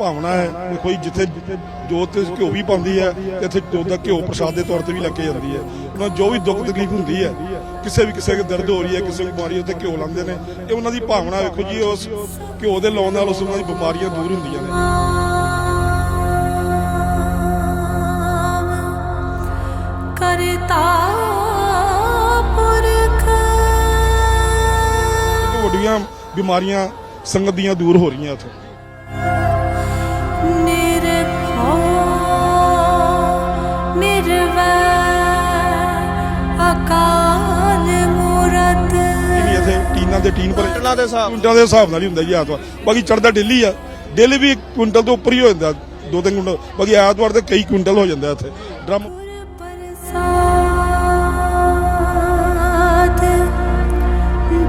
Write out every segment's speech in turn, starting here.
ਭਾਵਨਾ ਹੈ ਜੀ ਜਿੱਥੇ ਜੋਤ ਤੇ ਘਿਓ ਵੀ ਪਾਉਂਦੀ ਹੈ ਤੇ ਇੱਥੇ ਜੋਤ ਦਾ ਘਿਓ ਪ੍ਰਸ਼ਾਦ ਦੇ ਤੌਰ ਤੇ ਵੀ ਲੈ ਕੇ ਜਾਂਦੀ ਹੈ। ਉਹਨਾਂ ਜੋ ਵੀ ਦੁੱਖ ਤਕਲੀਫ ਹੁੰਦੀ ਹੈ ਕਿਸੇ ਵੀ ਕਿਸੇ ਦੇ ਦਰਦ ਹੋ ਰਹੀ ਹੈ ਕਿਸੇ ਨੂੰ ਬਿਮਾਰੀ ਉੱਤੇ ਘਿਓ ਲਾਉਂਦੇ ਨੇ। ਇਹ ਉਹਨਾਂ ਦੀ ਭਾਵਨਾ ਵੇਖੋ ਜੀ ਉਸ ਘਿਓ ਦੇ ਲਾਉਣ ਨਾਲ ਉਸ ਉਹਨਾਂ ਦੀ ਬਿਮਾਰੀਆਂ ਦੂਰ ਹੁੰਦੀਆਂ ਨੇ। ਕਰਤਾ ਪੁਰਖ। ਤੇ ਵੱਡੀਆਂ ਬਿਮਾਰੀਆਂ ਸੰਗਤ ਦੀਆਂ ਦੂਰ ਹੋ ਰਹੀਆਂ ਇੱਥੇ। ਟੀਨਾਂ ਦੇ ਟੀਨ ਪਰ ਕੁਇੰਟਲਾਂ ਦੇ ਹਿਸਾਬ ਕੁਇੰਟਲ ਦੇ ਹਿਸਾਬ ਨਾਲ ਹੀ ਹੁੰਦਾ ਜੀ ਐਤਵਾਰ ਬਾਕੀ ਚੜਦਾ ਡੇਲੀ ਆ। ਡੇਲੀ ਵੀ ਕੁਇੰਟਲ ਤੋਂ ਉੱਪਰ ਹੀ ਹੋ ਜਾਂਦਾ। ਦੋ ਤਿੰਨ ਕੁਇੰਟਲ। ਬਾਕੀ ਐਤਵਾਰ ਤੇ ਕਈ ਕੁਇੰਟਲ ਹੋ ਜਾਂਦਾ ਇੱਥੇ। ਡਰਮ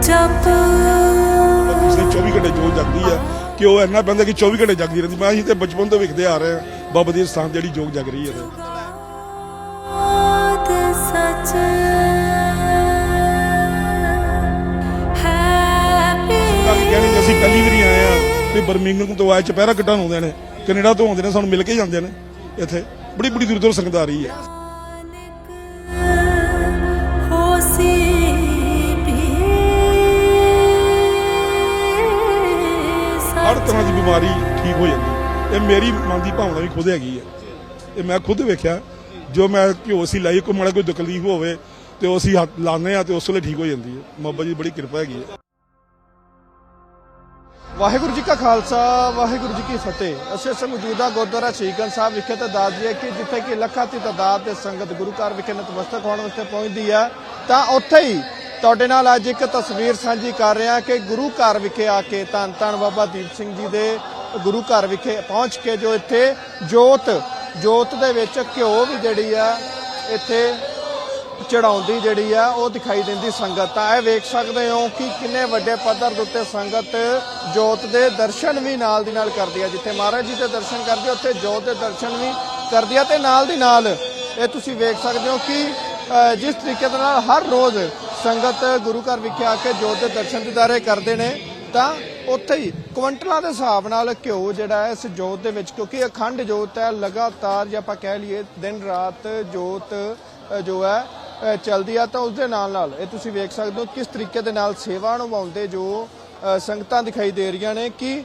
ਜਪ। ਪਿਛਲੇ 24 ਘੰਟੇ ਜੋਤ ਜਗਦੀ ਆ ਕਿ ਉਹ ਇੰਨਾ ਪੈਂਦਾ ਕਿ 24 ਘੰਟੇ ਜਗਦੀ ਰਹਿੰਦੀ। ਮੈਂ ਅਸੀਂ ਤੇ ਬਚਪਨ ਤੋਂ ਵੇਖਦੇ ਆ ਰਹੇ ਆ। ਬਾਬਾ ਦੀ ਸਥਾਨ ਜਿਹੜੀ ਜੋਗ ਜਗ ਰਹੀ ਹੈ ਪਹਿਲੀ ਵਾਰੀ ਆਏ ਆ ਵੀ ਬਰਮਿੰਗਮ ਤੋਂ ਆਏ ਚਪਹਿਰਾ ਕੱਟਣ ਆਉਂਦੇ ਨੇ, ਕੈਨੇਡਾ ਤੋਂ ਆਉਂਦੇ ਨੇ, ਸਾਨੂੰ ਮਿਲ ਕੇ ਜਾਂਦੇ ਨੇ ਇੱਥੇ। ਬੜੀ ਬੜੀ ਦੂਰ ਦੂਰ ਸੰਗਤ ਆ। ਰਹੀ ਹੈ ਹਰ ਤਰ੍ਹਾਂ ਦੀ ਬਿਮਾਰੀ ਠੀਕ ਹੋ ਜਾਂਦੀ ਇਹ ਮੇਰੀ ਮਨ ਦੀ ਭਾਵਨਾ ਵੀ ਖੁਦ ਹੈਗੀ ਹੈ। ਇਹ ਮੈਂ ਖੁਦ ਵੇਖਿਆ, ਜੋ ਮੈਂ ਘਿਓ ਸੀ ਲਾਈ ਕੋਈ ਮਾੜਾ ਕੋਈ ਤਕਲੀਫ ਹੋਵੇ ਤੇ ਉਹ ਅਸੀਂ ਹੱਥ ਲਾਉਂਦੇ ਆ ਤੇ ਉਸ ਵੇਲੇ ਠੀਕ ਹੋ ਜਾਂਦੀ ਹੈ। ਬਾਬਾ ਜੀ ਦੀ ਬੜੀ ਕਿਰਪਾ ਹੈਗੀ ਹੈ। ਵਾਹਿਗੁਰੂ ਜੀ ਕਾ ਖਾਲਸਾ, ਵਾਹਿਗੁਰੂ ਜੀ ਕੀ ਫਤਿਹ। ਅਸੀਂ ਇਸ ਮੌਜੂਦਾ ਗੁਰਦੁਆਰਾ ਸ਼ਹੀਗੰਜ ਸਾਹਿਬ ਵਿਖੇ ਤੇ ਦੱਸ ਦਈਏ ਕਿ ਜਿੱਥੇ ਕਿ ਲੱਖਾਂ ਦੀ ਤਾਦਾਦ ਦੇ ਸੰਗਤ ਗੁਰੂ ਘਰ ਵਿਖੇ ਨਤਮਸਤਕ ਹੋਣ ਵਾਸਤੇ ਪਹੁੰਚਦੀ ਹੈ, ਤਾਂ ਉੱਥੇ ਹੀ ਤੁਹਾਡੇ ਨਾਲ ਅੱਜ ਇੱਕ ਤਸਵੀਰ ਸਾਂਝੀ ਕਰ ਰਹੇ ਹਾਂ ਕਿ ਗੁਰੂ ਘਰ ਵਿਖੇ ਆ ਕੇ ਧੰਨ ਧੰਨ ਬਾਬਾ ਦੀਪ ਸਿੰਘ ਜੀ ਦੇ ਗੁਰੂ ਘਰ ਵਿਖੇ ਪਹੁੰਚ ਕੇ ਜੋ ਇੱਥੇ ਜੋਤ ਜੋਤ ਦੇ ਵਿੱਚ ਘਿਓ ਵੀ ਜਿਹੜੀ ਆ, ਇੱਥੇ ਚੜਾਉਂਦੀ ਜਿਹੜੀ ਆ, ਉਹ ਦਿਖਾਈ ਦਿੰਦੀ ਸੰਗਤ। ਤਾਂ ਇਹ ਵੇਖ ਸਕਦੇ ਹੋ ਕਿ ਕਿੰਨੇ ਵੱਡੇ ਪੱਧਰ ਦੇ ਉੱਤੇ ਸੰਗਤ ਜੋਤ ਦੇ ਦਰਸ਼ਨ ਵੀ ਨਾਲ ਦੀ ਨਾਲ ਕਰਦੀ ਆ। ਜਿੱਥੇ ਮਹਾਰਾਜ ਜੀ ਦੇ ਦਰਸ਼ਨ ਕਰਦੀ ਆ ਉੱਥੇ ਜੋਤ ਦੇ ਦਰਸ਼ਨ ਵੀ ਕਰਦੀ ਆ ਤੇ ਨਾਲ ਦੀ ਨਾਲ ਇਹ ਤੁਸੀਂ ਵੇਖ ਸਕਦੇ ਹੋ ਕਿ ਜਿਸ ਤਰੀਕੇ ਦੇ ਨਾਲ ਹਰ ਰੋਜ਼ ਸੰਗਤ ਗੁਰੂ ਘਰ ਵਿਖੇ ਆ ਕੇ ਜੋਤ ਦੇ ਦਰਸ਼ਨ ਦਿਦਾਰੇ ਕਰਦੇ ਨੇ, ਤਾਂ ਉੱਥੇ ਹੀ ਕੁਇੰਟਲਾਂ ਦੇ ਹਿਸਾਬ ਨਾਲ ਘਿਓ ਜਿਹੜਾ ਹੈ ਇਸ ਜੋਤ ਦੇ ਵਿੱਚ, ਕਿਉਂਕਿ ਅਖੰਡ ਜੋਤ ਹੈ, ਲਗਾਤਾਰ ਜੇ ਆਪਾਂ ਕਹਿ ਲਈਏ, ਦਿਨ ਰਾਤ ਜੋਤ ਜੋ ਹੈ ਚੱਲਦੀ ਆ ਤਾਂ ਉਸ ਦੇ ਨਾਲ ਨਾਲ। ਇਹ ਤੁਸੀਂ ਵੇਖ ਸਕਦੇ ਹੋ ਕਿਸ ਤਰੀਕੇ ਦੇ ਨਾਲ ਸੇਵਾ ਨਿਭਾਉਂਦੇ ਜੋ ਸੰਗਤਾਂ ਦਿਖਾਈ ਦੇ ਰਹੀਆਂ ਨੇ ਕਿ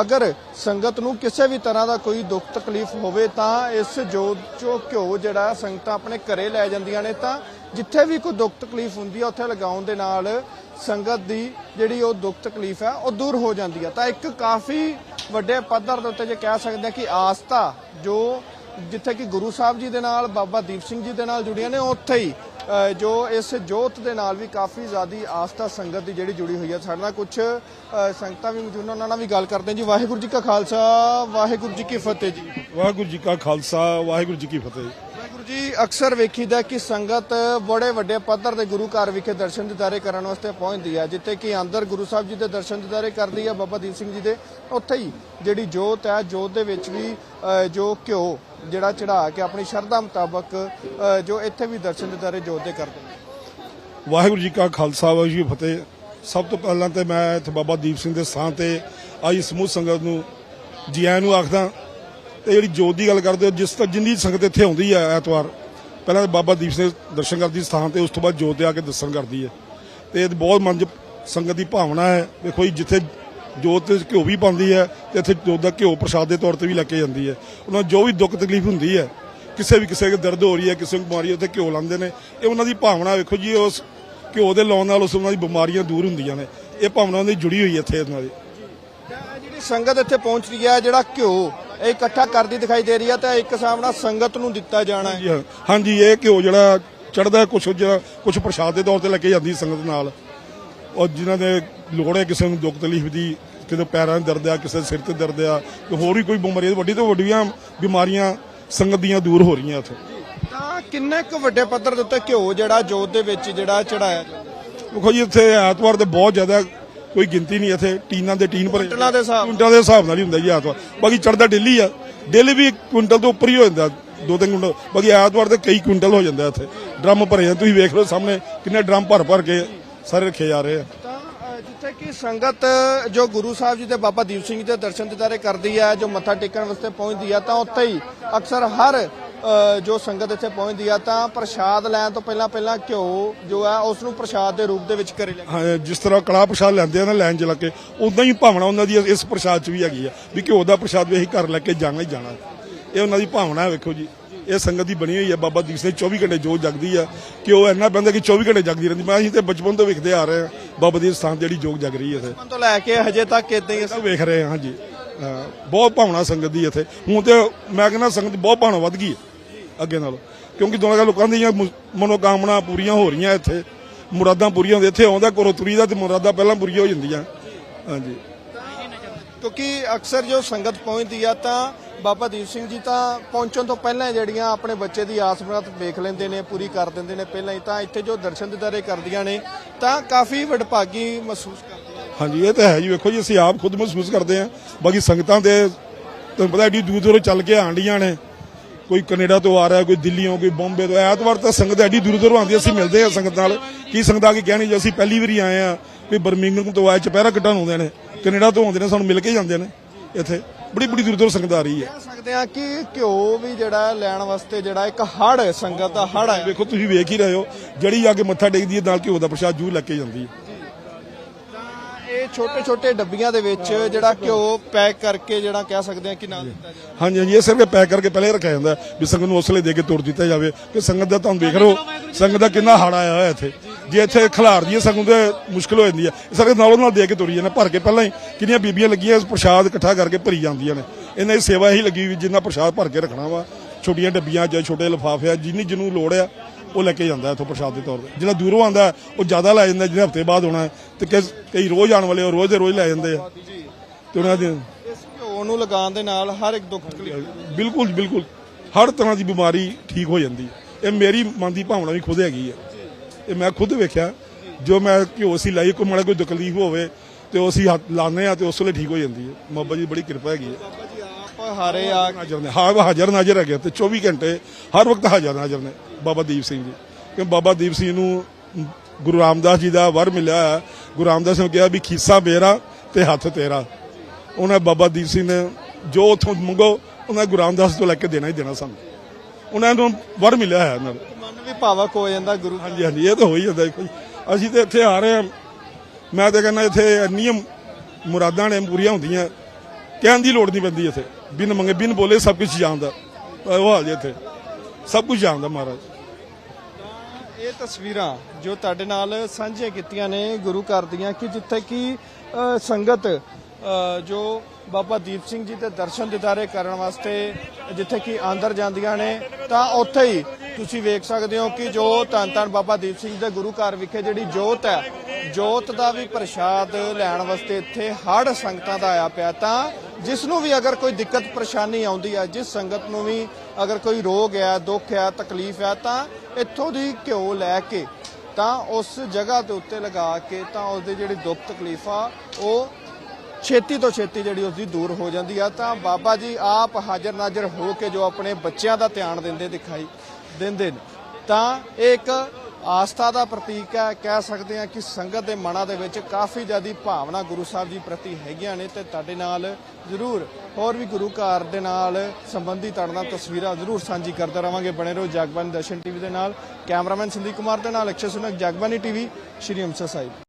ਅਗਰ ਸੰਗਤ ਨੂੰ ਕਿਸੇ ਵੀ ਤਰ੍ਹਾਂ ਦਾ ਕੋਈ ਦੁੱਖ ਤਕਲੀਫ ਹੋਵੇ ਤਾਂ ਇਸ ਜੋਤ ਚੋਂ ਘਿਓ ਜਿਹੜਾ ਸੰਗਤਾਂ ਆਪਣੇ ਘਰੇ ਲੈ ਜਾਂਦੀਆਂ ਨੇ ਤਾਂ ਜਿੱਥੇ ਵੀ ਕੋਈ ਦੁੱਖ ਤਕਲੀਫ ਹੁੰਦੀ ਆ, ਉੱਥੇ ਲਗਾਉਣ ਦੇ ਨਾਲ ਸੰਗਤ ਦੀ ਜਿਹੜੀ ਉਹ ਦੁੱਖ ਤਕਲੀਫ ਹੈ ਉਹ ਦੂਰ ਹੋ ਜਾਂਦੀ ਆ। ਤਾਂ ਇੱਕ ਕਾਫੀ ਵੱਡੇ ਪੱਧਰ ਦੇ ਉੱਤੇ ਜੇ ਕਹਿ ਸਕਦੇ ਆ ਕਿ ਆਸਥਾ ਜੋ ਜਿੱਥੇ ਕਿ ਗੁਰੂ ਸਾਹਿਬ ਜੀ ਦੇ ਨਾਲ, ਬਾਬਾ ਦੀਪ ਸਿੰਘ ਜੀ ਦੇ ਨਾਲ ਜੁੜੀਆਂ ਨੇ, ਉੱਥੇ ਹੀ ਜੋ ਇਸ ਜੋਤ ਦੇ ਨਾਲ ਵੀ ਕਾਫੀ ਜ਼ਿਆਦੀ ਆਸਥਾ ਸੰਗਤ ਦੀ ਜਿਹੜੀ ਜੁੜੀ ਹੋਈ ਹੈ। ਸਾਡੇ ਨਾਲ ਕੁਝ ਸੰਗਤਾਂ ਵੀ ਮੌਜੂਦ ਨੇ, ਉਹਨਾਂ ਨਾਲ ਵੀ ਗੱਲ ਕਰਦੇ ਹਾਂ ਜੀ। ਵਾਹਿਗੁਰੂ ਜੀ ਕਾ ਖਾਲਸਾ, ਵਾਹਿਗੁਰੂ ਜੀ ਕੀ ਫਤਿਹ ਜੀ। ਵਾਹਿਗੁਰੂ ਜੀ ਕਾ ਖਾਲਸਾ, ਵਾਹਿਗੁਰੂ ਜੀ ਕੀ ਫਤਿਹ। ਜੀ, ਅਕਸਰ ਵੇਖੀਦਾ ਕਿ ਸੰਗਤ ਬੜੇ ਵੱਡੇ ਪੱਧਰ ਦੇ ਗੁਰੂ ਘਰ ਵਿਖੇ ਦਰਸ਼ਨ ਦਿਦਾਰੇ ਕਰਨ ਵਾਸਤੇ ਪਹੁੰਚਦੀ ਹੈ। ਜਿੱਥੇ ਕਿ ਅੰਦਰ ਗੁਰੂ ਸਾਹਿਬ ਜੀ ਦੇ ਦਰਸ਼ਨ ਦਿਦਾਰੇ ਕਰਦੀ ਹੈ, ਬਾਬਾ ਦੀਪ ਸਿੰਘ ਜੀ ਦੇ। ਉੱਥੇ ਹੀ ਜਿਹੜੀ ਜੋਤ ਹੈ, ਜੋਤ ਦੇ ਵਿੱਚ ਵੀ ਜੋ ਘਿਓ ਜਿਹੜਾ ਚੜਾ ਕੇ ਆਪਣੀ ਸ਼ਰਧਾ ਮੁਤਾਬਕ ਜੋ ਇੱਥੇ ਵੀ ਦਰਸ਼ਨ ਦਿਦਾਰੇ ਜੋਤ ਦੇ ਕਰਦੇ ਨੇ। ਵਾਹਿਗੁਰੂ ਜੀ ਕਾ ਖਾਲਸਾ, ਵਾਹਿਗੁਰੂ ਜੀ ਫਤਿਹ। ਸਭ ਤੋਂ ਪਹਿਲਾਂ ਤੇ ਮੈਂ ਇੱਥੇ ਬਾਬਾ ਦੀਪ ਸਿੰਘ ਦੇ ਸਥਾਨ ਤੇ ਆਈ ਸਮੂਹ ਸੰਗਤ ਨੂੰ ਜੀ ਆਇਆਂ ਨੂੰ ਆਖਦਾ ਤੇ ਜਿਹੜੀ ਜੋਤ ਦੀ ਗੱਲ ਕਰਦੇ ਹੋ, ਜਿਸ ਤੱਕ ਜਿੰਨੀ ਸੰਗਤ ਇੱਥੇ ਆਉਂਦੀ ਹੈ ਐਤਵਾਰ, ਪਹਿਲਾਂ ਬਾਬਾ ਦੀਪ ਸਿੰਘ ਦਰਸ਼ਨ ਕਰਦੀ ਸਥਾਨ ਤੇ, ਉਸ ਤੋਂ ਬਾਅਦ ਜੋਤ 'ਤੇ ਆ ਕੇ ਦਰਸ਼ਨ ਕਰਦੀ ਹੈ। ਤੇ ਇਹ ਬਹੁਤ ਮਨ ਸੰਗਤ ਦੀ ਭਾਵਨਾ ਹੈ ਵੇਖੋ ਜੀ, ਜਿੱਥੇ ਜੋਤ ਤੇ ਘਿਓ ਵੀ ਪਾਉਂਦੀ ਹੈ, ਤੇ ਇੱਥੇ ਜੋਤ ਦਾ ਘਿਓ ਪ੍ਰਸ਼ਾਦ ਦੇ ਤੌਰ ਤੇ ਵੀ ਲੈ ਕੇ ਜਾਂਦੀ ਹੈ। ਉਹਨਾਂ ਨੂੰ ਜੋ ਵੀ ਦੁੱਖ ਤਕਲੀਫ ਹੁੰਦੀ ਹੈ, ਕਿਸੇ ਵੀ ਕਿਸੇ ਦੇ ਦਰਦ ਹੋ ਰਹੀ ਹੈ, ਕਿਸੇ ਨੂੰ ਬਿਮਾਰੀ ਉੱਥੇ ਘਿਓ ਲਾਉਂਦੇ ਨੇ। ਇਹ ਉਹਨਾਂ ਦੀ ਭਾਵਨਾ ਵੇਖੋ ਜੀ, ਉਸ ਘਿਓ ਦੇ ਲਾਉਣ ਨਾਲ ਉਸ ਉਹਨਾਂ ਦੀ ਬਿਮਾਰੀਆਂ ਦੂਰ ਹੁੰਦੀਆਂ ਨੇ। ਇਹ ਭਾਵਨਾ ਉਹਨਾਂ ਦੀ ਜੁੜੀ ਹੋਈ ਹੈ ਇੱਥੇ ਉਹਨਾਂ ਦੀ। ਜਿਹੜੀ ਸੰਗਤ ਇੱਥੇ ਪਹੁੰਚ ਰਹੀ ਹੈ, ਜਿਹੜਾ ਘਿਓ ਇਹ ਇਕੱਠਾ ਕਰਦੀ ਦਿਖਾਈ ਦੇ ਰਹੀ ਹੈ ਤਾਂ ਇੱਕ ਨਾਲ ਸੰਗਤ ਨੂੰ ਦਿੱਤਾ ਜਾਣਾ ਹੈ। ਹਾਂਜੀ ਇਹ ਘਿਓ ਜਿਹੜਾ ਚੜਦਾ ਕੁਛ ਜਿਹੜਾ ਕੁਛ ਪ੍ਰਸ਼ਾਦ ਦੇ ਤੌਰ ਤੇ ਲੈ ਕੇ ਜਾਂਦੀ ਸੰਗਤ ਨਾਲ। ਔਰ ਜਿਨ੍ਹਾਂ ਦੇ ਲੋੜ ਹੈ ਕਿਸੇ ਨੂੰ ਦੁੱਖ ਤਕਲੀਫ ਦੀ ਦੇ ਪੈਰਾਂ 'ਚ ਦਰਦ ਆ ਕਿਸੇ ਦੇ ਸਿਰ ਤੇ ਦਰਦ ਆ ਤੇ ਹੋਰ ਵੀ ਕੋਈ ਬਿਮਾਰੀ ਵੱਡੀ ਤੋਂ ਵੱਡੀਆਂ ਬਿਮਾਰੀਆਂ ਸੰਗਤ ਦੀਆਂ ਦੂਰ ਹੋ ਰਹੀਆਂ ਇੱਥੇ। ਤਾਂ ਕਿੰਨੇ ਕੁ ਵੱਡੇ ਪੱਧਰ ਦੇ ਉੱਤੇ ਘਿਓ ਜਿਹੜਾ ਜੋਤ ਦੇ ਵਿੱਚ ਜਿਹੜਾ ਚੜਾਇਆ ਦੇਖੋ ਜੀ ਇੱਥੇ ਐਤਵਾਰ ਤੇ ਬਹੁਤ ਜ਼ਿਆਦਾ ਕੋਈ ਗਿਣਤੀ ਨਹੀਂ ਇੱਥੇ ਟੀਨਾਂ ਦੇ ਟੀਨ ਭਰੇ ਕੁਇੰਟਲਾਂ ਦੇ ਹਿਸਾਬ ਕੁਇੰਟਲ ਦੇ ਹਿਸਾਬ ਨਾਲ ਹੀ ਹੁੰਦਾ ਜੀ ਐਤਵਾਰ। ਬਾਕੀ ਚੜਦਾ ਡੇਲੀ ਆ। ਡੇਲੀ ਵੀ ਕੁਇੰਟਲ ਤੋਂ ਉੱਪਰ ਹੀ ਹੋ ਜਾਂਦਾ ਦੋ ਤਿੰਨ ਕੁਇੰਟਲ। ਬਾਕੀ ਐਤਵਾਰ ਤੇ ਕਈ ਕੁਇੰਟਲ ਹੋ ਜਾਂਦਾ ਇੱਥੇ। ਡਰਮ ਭਰੇ ਆ ਤੁਸੀਂ ਵੇਖ ਲਓ ਸਾਹਮਣੇ ਕਿੰਨੇ ਡਰਮ ਭਰ ਭਰ ਕੇ ਸਾਰੇ ਰੱਖੇ ਜਾ ਰਹੇ ਆ। ਜਿੱਥੇ ਕਿ ਸੰਗਤ ਜੋ ਗੁਰੂ ਸਾਹਿਬ ਜੀ ਤੇ ਬਾਬਾ ਦੀਪ ਸਿੰਘ ਜੀ ਦੇ ਦਰਸ਼ਨ ਦਿਦਾਰੇ ਕਰਦੀ ਹੈ ਜੋ ਮੱਥਾ ਟੇਕਣ ਵਾਸਤੇ ਪਹੁੰਚਦੀ ਹੈ ਤਾਂ ਉੱਥੇ ਹੀ ਅਕਸਰ ਹਰ ਜੋ ਸੰਗਤ ਇੱਥੇ ਪਹੁੰਚਦੀ ਆ ਤਾਂ ਪ੍ਰਸ਼ਾਦ ਲੈਣ ਤੋਂ ਪਹਿਲਾਂ ਪਹਿਲਾਂ ਘਿਓ ਜੋ ਹੈ ਉਸ ਨੂੰ ਪ੍ਰਸ਼ਾਦ ਦੇ ਰੂਪ ਦੇ ਵਿੱਚ ਘਰੇ ਲੈ ਕੇ ਹਾਂ ਜਿਸ ਤਰ੍ਹਾਂ ਕੜਾਹ ਪ੍ਰਸ਼ਾਦ ਲੈਂਦੇ ਆ ਨਾ ਲਾਈਨ 'ਚ ਲੱਗ ਕੇ ਉਦਾਂ ਹੀ ਭਾਵਨਾ ਉਹਨਾਂ ਦੀ ਇਸ ਪ੍ਰਸ਼ਾਦ 'ਚ ਵੀ ਹੈਗੀ ਆ ਵੀ ਘਿਓ ਦਾ ਪ੍ਰਸ਼ਾਦ ਵੀ ਅਸੀਂ ਘਰ ਲੈ ਕੇ ਜਾਣਾ ਹੀ ਜਾਣਾ। ਇਹ ਉਹਨਾਂ ਦੀ ਭਾਵਨਾ ਹੈ ਵੇਖੋ ਜੀ। ਇਹ ਸੰਗਤ ਦੀ ਬਣੀ ਹੋਈ ਹੈ ਬਾਬਾ ਦੀਪ ਸਿੰਘ 24 ਘੰਟੇ ਜੋਤ ਜਗਦੀ ਆ ਕਿ ਉਹ ਇੰਨਾ ਬੰਦਾ ਕਿ 24 ਘੰਟੇ ਜਗਦੀ ਰਹਿੰਦੀ। ਮੈਂ ਅਸੀਂ ਤੇ ਬਚਪਨ ਤੋਂ ਵੇਖਦੇ ਆ ਰਹੇ ਹਾਂ ਬਾਬਾ ਦੀਪ ਸਥਾਨ ਜਿਹੜੀ ਜੋਤ ਜਗ ਰਹੀ ਹੈ ਇੱਥੇ। ਤੋਂ ਲੈ ਕੇ ਹਜੇ ਤੱਕ ਇਦਾਂ ਹੀ ਵੇਖ ਰਹੇ ਹਾਂ ਜੀ ਹਾਂ, ਬਹੁਤ ਭਾਵਨਾ ਸੰਗਤ ਦੀ ਇੱਥੇ। ਹੁਣ ਤੇ ਮੈਂ ਕਹਿੰਦਾ ਸੰਗਤ ਬਹੁਤ ਭਾਵਨਾ ਵੱਧ ਗਈ ਹੈ ਅੱਗੇ ਨਾਲੋਂ। ਕਿਉਂਕਿ ਦੋਨਾਂ ਲੋਕਾਂ ਦੀਆਂ ਮਨੋਕਾਮਨਾ ਪੂਰੀਆਂ ਹੋ ਰਹੀਆਂ ਇੱਥੇ। ਮੁਰਾਦਾਂ ਪੂਰੀਆਂ ਹੁੰਦੀਆਂ। ਇੱਥੇ ਆਉਂਦਾ ਕਰੋ ਤੁਰੀ ਦਾ ਤੇ ਮੁਰਾਦਾਂ ਪਹਿਲਾਂ ਪੂਰੀਆਂ ਹੋ ਜਾਂਦੀਆਂ। ਹਾਂਜੀ। ਕਿਉਂਕਿ ਅਕਸਰ ਜੋ ਸੰਗਤ ਪਹੁੰਚਦੀ ਆ ਤਾਂ ਬਾਬਾ ਦੀਪ ਸਿੰਘ ਜੀ ਤਾਂ ਪਹੁੰਚਣ ਤੋਂ ਪਹਿਲਾਂ ਜਿਹੜੀਆਂ ਆਪਣੇ ਬੱਚੇ ਦੀ ਆਸ ਮੁਰਾਦ ਵੇਖ ਲੈਂਦੇ ਨੇ, ਪੂਰੀ ਕਰ ਦਿੰਦੇ ਨੇ ਪਹਿਲਾਂ ਹੀ, ਤਾਂ ਇੱਥੇ ਜੋ ਦਰਸ਼ਨ ਦਿਦਾਰੇ ਕਰਦੀਆਂ ਨੇ, ਤਾਂ ਕਾਫੀ ਵਡਭਾਗੀ ਮਹਿਸੂਸ ਕਰਦੀਆਂ ਹਾਂਜੀ ਇਹ ਤਾਂ ਹੈ ਜੀ। ਵੇਖੋ ਜੀ ਅਸੀਂ ਆਪ ਖੁਦ ਮਹਿਸੂਸ ਕਰਦੇ ਹਾਂ। ਬਾਕੀ ਸੰਗਤਾਂ ਦੇ ਤੁਹਾਨੂੰ ਪਤਾ ਐਡੀ ਦੂਰ ਦੂਰੋਂ ਚੱਲ ਕੇ ਆਂਡੀਆਂ ਨੇ। ਕੋਈ ਕੈਨੇਡਾ ਤੋਂ ਆ ਰਿਹਾ ਕੋਈ ਦਿੱਲੀੋਂ ਕੋਈ ਬੰਬੇ ਤੋਂ। ਐਤਵਾਰ ਤਾਂ ਸੰਗਤ ਐਡੀ ਦੂਰ ਦੂਰੋਂ ਆਉਂਦੀ ਅਸੀਂ ਮਿਲਦੇ ਹਾਂ ਸੰਗਤ ਨਾਲ। ਕੀ ਸੰਗਤ ਆ ਕੇ ਕਹਿਣੀ ਜੀ ਅਸੀਂ ਪਹਿਲੀ ਵਾਰੀ ਆਏ ਆ ਵੀ ਬਰਮਿੰਗਮ ਤੋਂ ਆਏ ਚਪਹਿਰਾ ਕੱਟਣ ਆਉਂਦੇ ਨੇ। ਕੈਨੇਡਾ ਤੋਂ ਆਉਂਦੇ ਨੇ ਸਾਨੂੰ ਮਿਲ ਕੇ ਜਾਂਦੇ ਨੇ ਇੱਥੇ। ਬੜੀ ਬੜੀ ਦੂਰ ਦੂਰ ਸੰਗਤ ਆ ਰਹੀ ਹੈ। ਕਹਿ ਸਕਦੇ ਆ ਕਿ ਘਿਓ ਵੀ ਜਿਹੜਾ ਲੈਣ ਵਾਸਤੇ ਜਿਹੜਾ ਇੱਕ ਹੜ ਸੰਗਤ ਦਾ ਹੜ ਆਇਆ ਵੇਖੋ ਤੁਸੀਂ ਵੇਖ ਹੀ ਰਹੇ ਹੋ। ਜਿਹੜੀ ਆ ਕੇ ਮੱਥਾ ਟੇਕਦੀ ਹੈ ਨਾਲ ਘਿਓ ਦਾ ਪ੍ਰਸ਼ਾਦ ਜੂ ਲੈ ਕੇ ਜਾਂਦੀ ਹੈ। ਇਹ ਛੋਟੇ ਛੋਟੇ ਡੱਬੀਆਂ ਦੇ ਵਿੱਚ ਜਿਹੜਾ ਘਿਓ ਪੈਕ ਕਰਕੇ ਜਿਹੜਾ ਕਹਿ ਸਕਦੇ ਆ ਕਿ ਨਾਲ ਦਿੱਤਾ ਜਾਵੇ। ਹਾਂਜੀ ਹਾਂਜੀ ਇਹ ਸਿਰਫ ਪੈਕ ਕਰਕੇ ਪਹਿਲੇ ਰੱਖਿਆ ਜਾਂਦਾ ਹੈ ਵੀ ਸੰਗਤ ਨੂੰ ਉਸਲੇ ਦੇ ਕੇ ਤੋੜ ਦਿੱਤਾ ਜਾਵੇ ਕਿ ਸੰਗਤ ਦਾ ਤੁਹਾਨੂੰ ਦੇਖ ਰਹੇ ਹੋ ਸੰਗਤ ਦਾ ਕਿੰਨਾ ਹੜ ਆਇਆ ਹੋਇਆ ਇੱਥੇ। ਜੇ ਇੱਥੇ ਖਿਲਾਰ ਦੀ ਸੰਗਤ ਦੇ ਮੁਸ਼ਕਲ ਹੋ ਜਾਂਦੀ ਹੈ। ਕਰਕੇ ਨਾਲੋਂ ਨਾਲ ਦੇ ਕੇ ਤੋਰੀ ਜਾਂਦੇ ਭਰ ਕੇ ਪਹਿਲਾਂ ਹੀ ਕਿੰਨੀਆਂ ਬੀਬੀਆਂ ਲੱਗੀਆਂ ਪ੍ਰਸ਼ਾਦ ਇਕੱਠਾ ਕਰਕੇ ਭਰੀ ਜਾਂਦੀਆਂ ਨੇ। ਇਹਨਾਂ ਦੀ ਸੇਵਾ ਇਹੀ ਲੱਗੀ ਵੀ ਜਿੰਨਾ ਪ੍ਰਸ਼ਾਦ ਭਰ ਕੇ ਰੱਖਣਾ ਵਾ ਛੋਟੀਆਂ ਡੱਬੀਆਂ ਜਾਂ ਛੋਟੇ ਲਿਫਾਫੇ ਆ ਜਿੰਨੀ ਜਿਹਨੂੰ ਲੋੜ ਆ ਉਹ ਲੈ ਕੇ ਜਾਂਦਾ ਇੱਥੋਂ ਪ੍ਰਸ਼ਾਦ ਦੇ ਤੌਰ ਤੇ। ਜਿਹੜਾ ਦੂਰੋਂ ਆਂਦਾ ਉਹ ਜ਼ਿਆਦਾ ਲੈ ਜਾਂਦਾ ਜਿਹਨੇ ਹਫ਼ਤੇ ਬਾਅਦ ਆਉਣਾ ਹੈ, ਤੇ ਕਈ- ਰੋਜ਼ ਆਉਣ ਵਾਲੇ ਉਹ ਰੋਜ਼ ਦੇ ਰੋਜ਼ ਲੈ ਜਾਂਦੇ ਆ। ਤੇ ਉਹਨਾਂ ਦੇ ਇਸ ਘਿਓ ਨੂੰ ਲਗਾਉਣ ਦੇ ਨਾਲ ਹਰ ਇੱਕ ਦੁੱਖ ਬਿਲਕੁਲ ਬਿਲਕੁਲ। ਹਰ ਤਰ੍ਹਾਂ ਦੀ ਬਿਮਾਰੀ ਠੀਕ ਹੋ ਜਾਂਦੀ। ਇਹ ਮੇਰੀ ਮਨ ਦੀ ਭਾਵਨਾ ਵੀ ਖੁਦ ਹੈਗੀ ਹੈ। ਇਹ ਮੈਂ ਖੁਦ ਵੇਖਿਆ। ਜੋ ਮੈਂ ਘਿਓ ਸੀ ਲਾਈ ਕੋਈ ਮਾੜਾ ਕੋਈ ਤਕਲੀਫ ਹੋਵੇ ਤੇ ਉਹ ਅਸੀਂ ਲਾਉਂਦੇ ਆ ਤੇ ਉਸ ਵੇਲੇ ਠੀਕ ਹੋ ਜਾਂਦੀ ਹੈ। ਬਾਬਾ ਜੀ ਦੀ ਬੜੀ ਕਿਰਪਾ ਹੈਗੀ ਹੈ। ਹਾਰੇ ਆ। ਹਾਜ਼ਰ ਨੇ। ਹਾਂ ਹਾਜ਼ਰ ਨਾਜ਼ਰ ਹੈਗੇ ਤੇ 24 ਘੰਟੇ ਹਰ ਵਕਤ ਹਾਜ਼ਰ ਨਾਜ਼ਰ ਨੇ ਬਾਬਾ ਦੀਪ ਸਿੰਘ ਜੀ। ਕਿ ਬਾਬਾ ਦੀਪ ਸਿੰਘ ਨੂੰ ਗੁਰੂ ਰਾਮਦਾਸ ਜੀ ਦਾ ਵਰ ਮਿਲਿਆ ਹੈ ਗੁਰੂ ਰਾਮਦਾਸ ਨੇ ਕਿਹਾ ਵੀ ਖੀਸਾ ਮੇਰਾ ਤੇ ਹੱਥ ਤੇਰਾ। ਉਹਨਾਂ ਬਾਬਾ ਦੀਪ ਸਿੰਘ ਨੇ ਜੋ ਉਥੋਂ ਮੰਗੋ ਉਹਨਾਂ ਗੁਰੂ ਰਾਮਦਾਸ ਤੋਂ ਲੈ ਕੇ ਦੇਣਾ ਹੀ ਦੇਣਾ ਸਾਨੂੰ। ਉਹਨਾਂ ਨੂੰ ਵਰ ਮਿਲਿਆ ਹੈ ਉਹਨਾਂ ਦਾ ਮਨ ਵੀ ਭਾਵਕ ਹੋ ਜਾਂਦਾ ਗੁਰੂ ਹਾਂਜੀ ਹਾਂਜੀ ਇਹ ਤਾਂ ਹੋ ਹੀ ਜਾਂਦਾ ਅਸੀਂ ਤੇ ਇੱਥੇ ਆ। ਰਹੇ ਹਾਂ ਮੈਂ ਤਾਂ ਕਹਿੰਦਾ ਇੱਥੇ ਇੰਨੀਆਂ ਮੁਰਾਦਾਂ ਨੇ ਪੂਰੀਆਂ ਹੁੰਦੀਆਂ। ਕਹਿਣ ਦੀ ਲੋੜ ਨਹੀਂ ਪੈਂਦੀ ਇੱਥੇ। ਬਿਨ ਮੰਗੇ ਬਿਨ ਬੋਲੇ ਸਭ ਕੁਝ ਜਾਣਦਾ। ਉਹ ਹਾਲ ਜੀ ਇੱਥੇ। ਸਭ ਕੁਝ ਜਾਣਦਾ ਮਹਾਰਾਜ। ਇਹ ਤਸਵੀਰਾਂ ਜੋ ਤੁਹਾਡੇ ਨਾਲ ਸਾਂਝੀਆਂ ਕੀਤੀਆਂ ਨੇ ਗੁਰੂ ਘਰ ਦੀਆਂ ਕਿ ਜਿੱਥੇ ਕਿ ਅ, ਸੰਗਤ ਅ, ਜੋ ਬਾਬਾ ਦੀਪ ਸਿੰਘ ਜੀ ਦੇ ਦਰਸ਼ਨ ਦਿਦਾਰੇ ਕਰਨ ਵਾਸਤੇ ਜਿੱਥੇ ਕਿ ਅੰਦਰ ਜਾਂਦੀਆਂ ਨੇ ਤਾਂ ਉੱਥੇ ਹੀ ਤੁਸੀਂ ਵੇਖ ਸਕਦੇ ਹੋ ਕਿ ਜੋ ਧੰਨ ਧੰਨ ਬਾਬਾ ਦੀਪ ਸਿੰਘ ਦੇ ਗੁਰੂ ਘਰ ਵਿਖੇ ਜਿਹੜੀ ਜੋਤ ਹੈ ਜੋਤ ਦਾ ਵੀ ਪ੍ਰਸ਼ਾਦ ਲੈਣ ਵਾਸਤੇ ਇੱਥੇ ਹੜ ਸੰਗਤਾਂ ਦਾ ਆਇਆ ਪਿਆ। ਤਾਂ ਜਿਸ ਨੂੰ ਵੀ ਅਗਰ ਕੋਈ ਦਿੱਕਤ ਪਰੇਸ਼ਾਨੀ ਆਉਂਦੀ ਹੈ, ਜਿਸ ਸੰਗਤ ਨੂੰ ਵੀ ਅਗਰ ਕੋਈ ਰੋਗ ਹੈ, ਦੁੱਖ ਹੈ, ਤਕਲੀਫ ਹੈ, ਤਾਂ ਇੱਥੋਂ ਦੀ ਘਿਓ ਲੈ ਕੇ ਤਾਂ ਉਸ ਜਗ੍ਹਾ ਦੇ ਉੱਤੇ ਲਗਾ ਕੇ ਤਾਂ ਉਹਦੇ ਜਿਹੜੀ ਦੁੱਖ ਤਕਲੀਫ ਆ, ਉਹ ਛੇਤੀ ਤੋਂ ਛੇਤੀ ਜਿਹੜੀ ਉਸਦੀ ਦੂਰ ਹੋ ਜਾਂਦੀ ਆ। ਤਾਂ ਬਾਬਾ ਜੀ ਆਪ ਹਾਜ਼ਰ ਨਾਜ਼ਰ ਹੋ ਕੇ ਜੋ ਆਪਣੇ ਬੱਚਿਆਂ ਦਾ ਧਿਆਨ ਦਿੰਦੇ ਦਿਖਾਈ ਦਿੰਦੇ ਨੇ। ਤਾਂ ਇਹ ਇੱਕ ਆਸਥਾ ਦਾ ਪ੍ਰਤੀਕ ਹੈ, ਕਹਿ ਸਕਦੇ ਹਾਂ ਕਿ ਸੰਗਤ ਦੇ ਮਨਾਂ ਦੇ ਵਿੱਚ ਕਾਫੀ ਜ਼ਿਆਦੀ ਭਾਵਨਾ ਗੁਰੂ ਸਾਹਿਬ ਜੀ ਪ੍ਰਤੀ ਹੈਗੀਆਂ ਨੇ ਤੇ ਤੁਹਾਡੇ ਨਾਲ ਜ਼ਰੂਰ ਹੋਰ ਵੀ ਗੁਰੂ ਘਰ ਦੇ ਨਾਲ ਸੰਬੰਧੀ ਤੁਹਾਡੇ ਨਾਲ ਤਸਵੀਰਾਂ ਜ਼ਰੂਰ ਸਾਂਝੀ ਕਰਦੇ ਰਵਾਂਗੇ। ਬਣੇ ਰਹੋ ਜਗਬਾਨੀ ਦਰਸ਼ਨ ਟੀਵੀ ਦੇ ਨਾਲ। ਕੈਮਰਾਮੈਨ ਸੰਦੀਪ ਕੁਮਾਰ ਦੇ ਨਾਲ ਅਕਸ਼ੇ ਸੁਨਕ ਜਗਬਾਨੀ ਟੀਵੀ, ਸ਼੍ਰੀ ਅੰਮ੍ਰਿਤਸਰ ਸਾਹਿਬ।